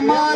llama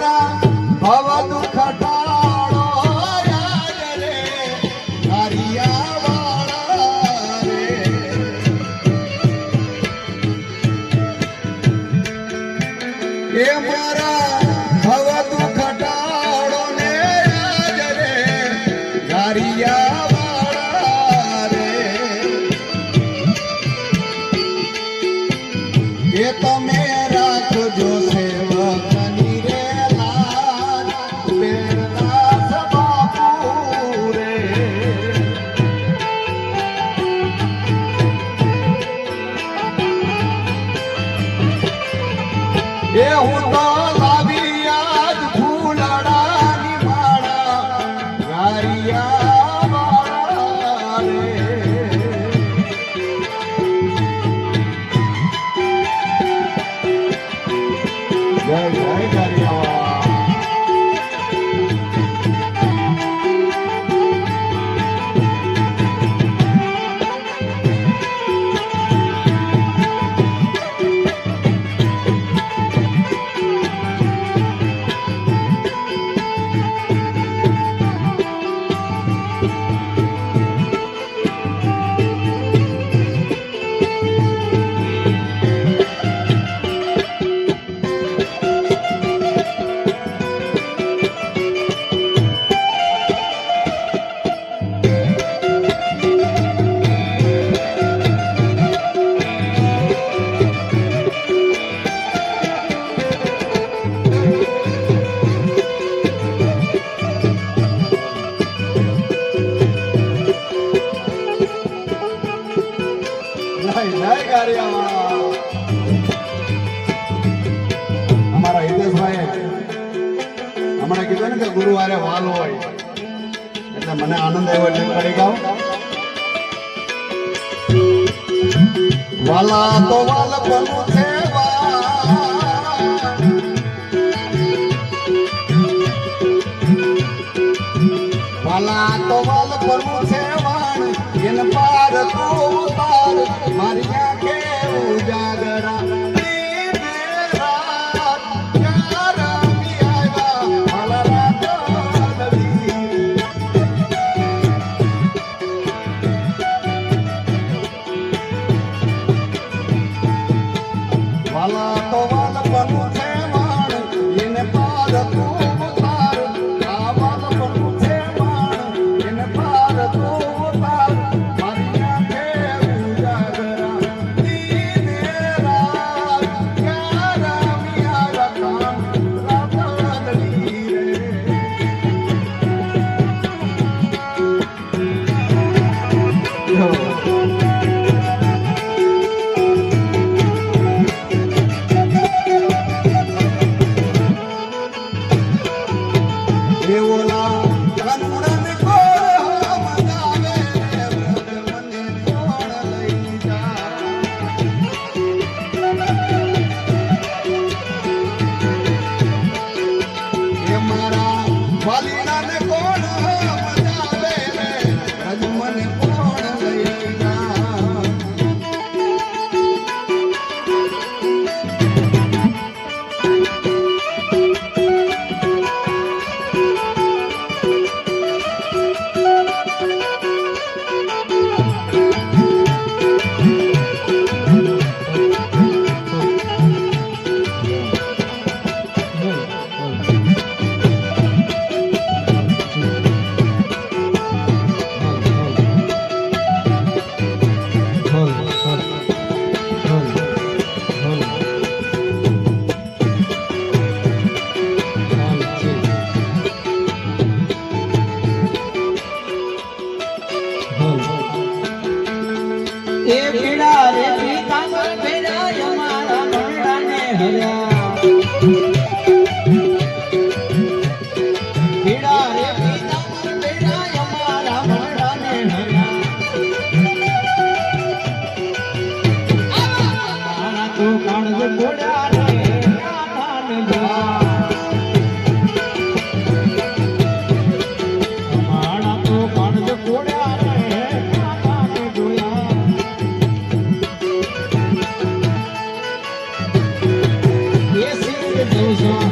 અમારા હિતેશભાઈ હમણાં કીધું ને કે ગુરુવારે વાલ હોય. એટલે મને આનંદ આવ્યો એટલે કરી ગાઉં વાલા તો વાલ બનવું Thank you.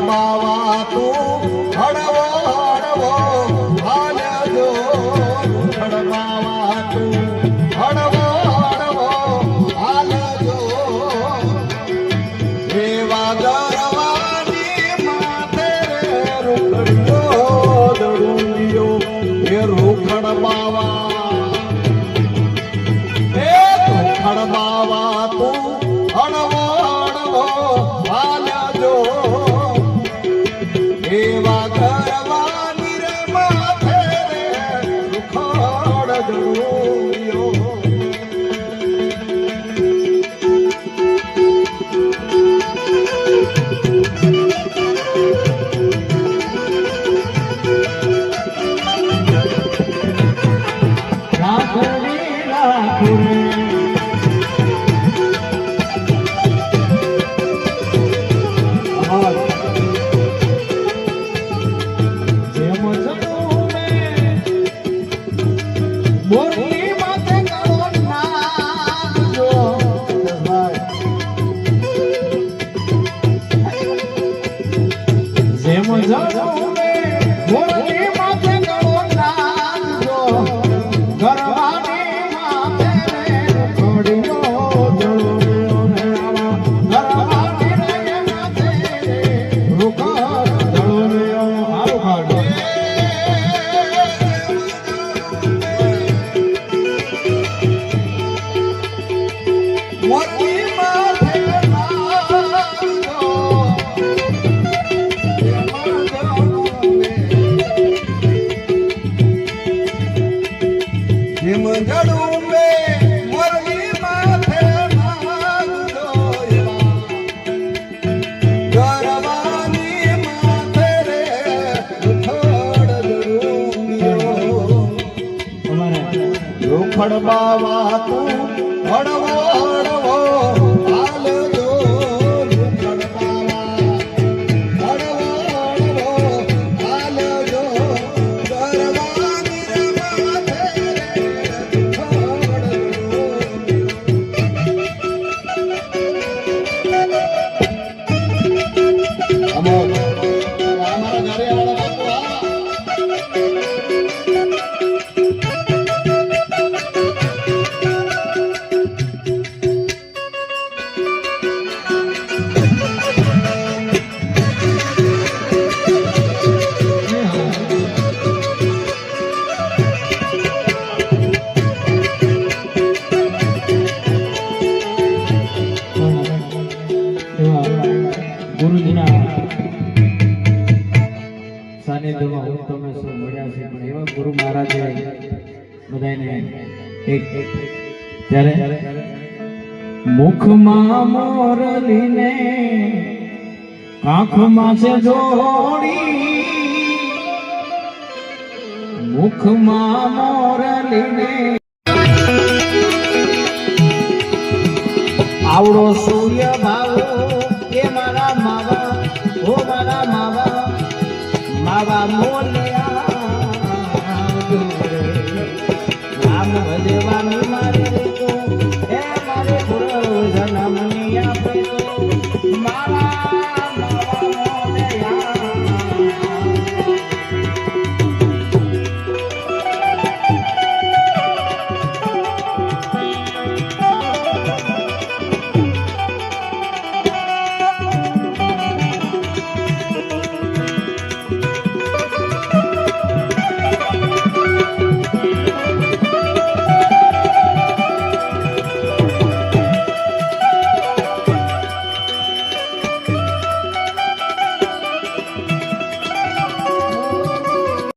बाबा को nós arrumei. Bora, મંદિરના સાનિધ્યમાં હું તમે સૌ આવડો